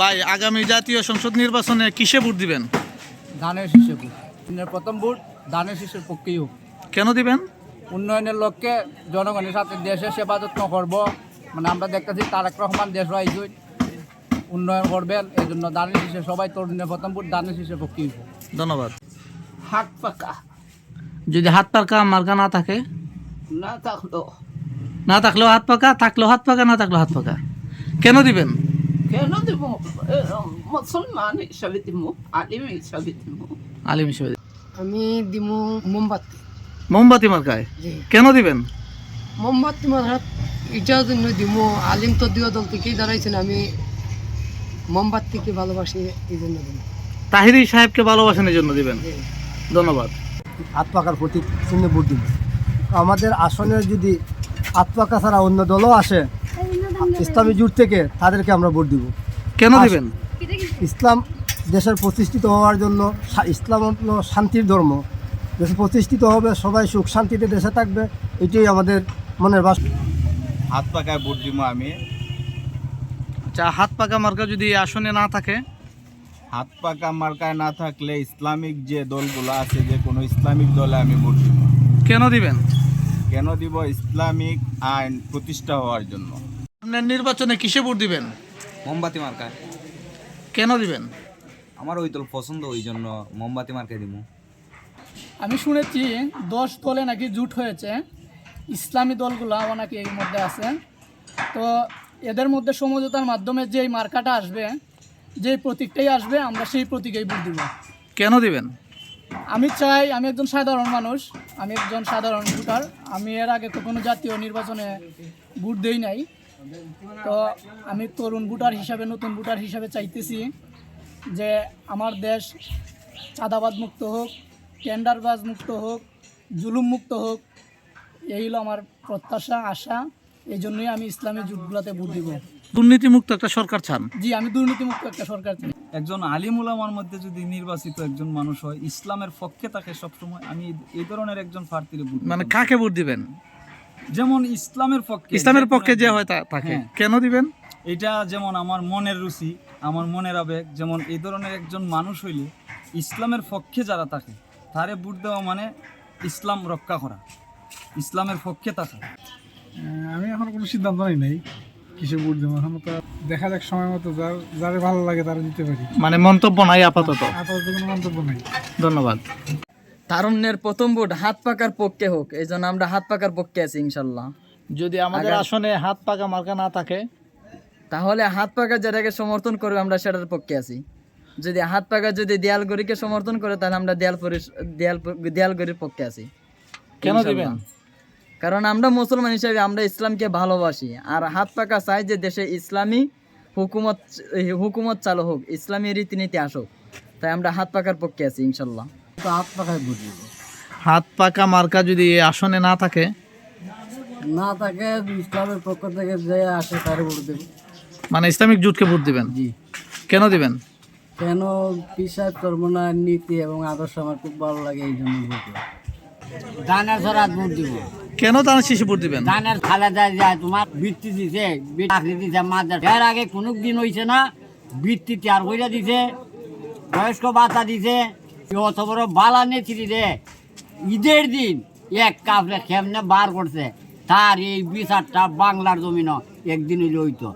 ভাই আগামী জাতীয় সংসদ নির্বাচনে কিসে ভোট দিবেন? ধানের শীষে ভোট। প্রথম ভোট ধানের শীষের পক্ষেই হোক। কেন দিবেন? উন্নয়নের লক্ষ্যে জনগণের সাথে দেশের সেবা যত্ন করব। মানে আমরা দেখতেছি তারেক রহমান দেশ রাইজ উন্নয়ন করবেন এই জন্য ধানের শীষে সবাই তরুণের প্রথম ভোট ধানের শীষের পক্ষেই হোক। ধন্যবাদ। হাত পাকা। যদি হাত পাকা মার্কা না থাকে? না থাকল। না থাকলেও হাত পাকা থাকলেও হাত পাকা না থাকলেও হাত পাকা। কেন দিবেন? কেন দিব? মুসলমান হিসাবে দিব আলিম হিসাবে দিব। আলিম হিসেবে আমি দিমু মোমবাতি। মোমবাতি মার্কায়? জি। কেন দিবেন? মোমবাতি মারাত এটার জন্য দিমু আলিম তো দুই দল থেকেই দাঁড়াইছেন আমি মোমবাতিকে ভালোবাসি এই জন্য দিমু তাহিরি সাহেবকে ভালোবাসেন এই জন্য দিবেন? ধন্যবাদ। হাত পাকার প্রতীক চিহ্নে ভোট দিব আমাদের আসনে যদি হাত পাকা ছাড়া অন্য দলও আসে ইসলামী জোট থেকে তাদেরকে আমরা ভোট দিব। কেন আস- দিবেন? ইসলাম দেশের প্রতিষ্ঠিত হওয়ার জন্য সা- ইসলাম হলো শান্তির ধর্ম। দেশে প্রতিষ্ঠিত হবে সবাই সুখ শান্তিতে দেশে থাকবে এটাই আমাদের মনের বাস হাত পাকায় ভোট দিব আমি। আচ্ছা হাত পাকা মার্কা যদি আসনে না থাকে? হাত পাকা মার্কায় না থাকলে ইসলামিক যে দলগুলো আছে যে কোনো ইসলামিক দলে আমি ভোট দিব। কেন দিবেন? কেন দিব ইসলামিক আইন প্রতিষ্ঠা হওয়ার জন্য? আপনার নির্বাচনে কিসে ভোট দিবেন? মোমবাতি মার্কা কেন দিবেন? আমার ওই দল পছন্দ ওই জন্য মোমবাতি মার্কা দিব আমি শুনেছি দশ দলে নাকি জুট হয়েছে ইসলামী দলগুলো নাকি এর মধ্যে আছে। তো এদের মধ্যে সমঝোতার মাধ্যমে যেই মার্কাটা আসবে যেই প্রতীকটাই আসবে আমরা সেই প্রতীকেই ভোট দিব। কেন দিবেন? আমি চাই আমি একজন সাধারণ মানুষ আমি একজন সাধারণ ভোটার। আমি এর আগে কোনো জাতীয় নির্বাচনে ভোট দেই নাই। তো আমি তরুণ ভোটার হিসাবে নতুন ভোটার হিসাবে চাইতেছি যে আমার দেশ চাঁদাবাদ মুক্ত হোক টেন্ডারবাজ মুক্ত হোক জুলুম মুক্ত হোক এই হলো আমার প্রত্যাশা আশা। এই জন্যই আমি ইসলামী জোটগুলোতে ভোট দিব। দুর্নীতিমুক্ত একটা সরকার চান? জি আমি দুর্নীতিমুক্ত একটা সরকার চাই। একজন আলিম উলামার মধ্যে যদি নির্বাচিত একজন মানুষ হয় ইসলামের পক্ষে থাকে সবসময় আমি এই- ধরনের একজন প্রার্থীর ভোট মানে কাকে ভোট দিবেন? যেমন ইসলামের পক্ষে ইসলামের পক্ষে যে হয় তা- তাকে। হ্যাঁ। কেন দিবেন? এটা যেমন আমার মনের রুচি আমার মনের আবেগ যেমন এই ধরনের একজন মানুষ হইলে ইসলামের পক্ষে যারা থাকে তারে ভোট দেওয়া মানে ইসলাম রক্ষা করা। ইসলামের পক্ষে থাকা আমি এখন কোনো সিদ্ধান্ত নেই নাই কিসে ভোট দেবো। এখন তো দেখা যাক সময় মতো যার যারে ভালো লাগে তারা দিতে পারি। মানে মন্তব্য নাই আপাতত। আপাতত কোনো মন্তব্য নেই। ধন্যবাদ। তারুণ্যের প্রথম ভোট হাত পাকার পক্ষে হোক এই জন্য আমরা হাত পাকার পক্ষে আছি ইনশাল্লাহ। যদি আমাদের আসনে হাত পাকা মার্কা না থাকে তাহলে হাত পাকা যেটাকে সমর্থন করবে আমরা সেটার পক্ষে আছি। যদি হাত পাকা যদি দেয়াল গড়িকে সমর্থন করে তাহলে আমরা দেয়াল পরি- দেয়াল দেয়াল গড়ির পক্ষে আছি। কেন। দিবেন? কারণ আমরা মুসলমান হিসেবে আমরা ইসলামকে ভালোবাসি আর হাত পাকা চাই যে দেশে ইসলামী হুকুমত হুকুমত চালু হোক ইসলামী রীতিনীতি আসুক তাই আমরা হাত পাকার পক্ষে আছি ইনশাল্লাহ। তো হাত পাকায় ভোট দিব। হাত পাকা মার্কা যদি এই আসনে না থাকে? না থাকে ইসলামের পক্ষ থেকে যে আসে তার ভোট দেব। মানে ইসলামিক জুটকে ভোট দিবেন? জি। কেন দিবেন? কেন পিসাব চর্মনার নীতি এবং আদর্শ আমার খুব ভালো লাগে এই জন্য ভোট দেব। ধানের ছড়া ভোট দিব। কেন তার শিশু ভোট দিবেন? ধানের খালে যায় তোমার বৃত্তি দিছে বৃত্তি চাকরি দিছে মাদ্রাস। এর আগে কোনো দিন হইছে না বৃত্তি আর কইরা দিছে বয়স্ক ভাতা দিছে অত বড় বালা নেত্রী রে। ঈদের দিন এক কাপড়ে খেমনে বার করছে। তার এই বিচারটা বাংলার জমিন একদিন হইলে হইতো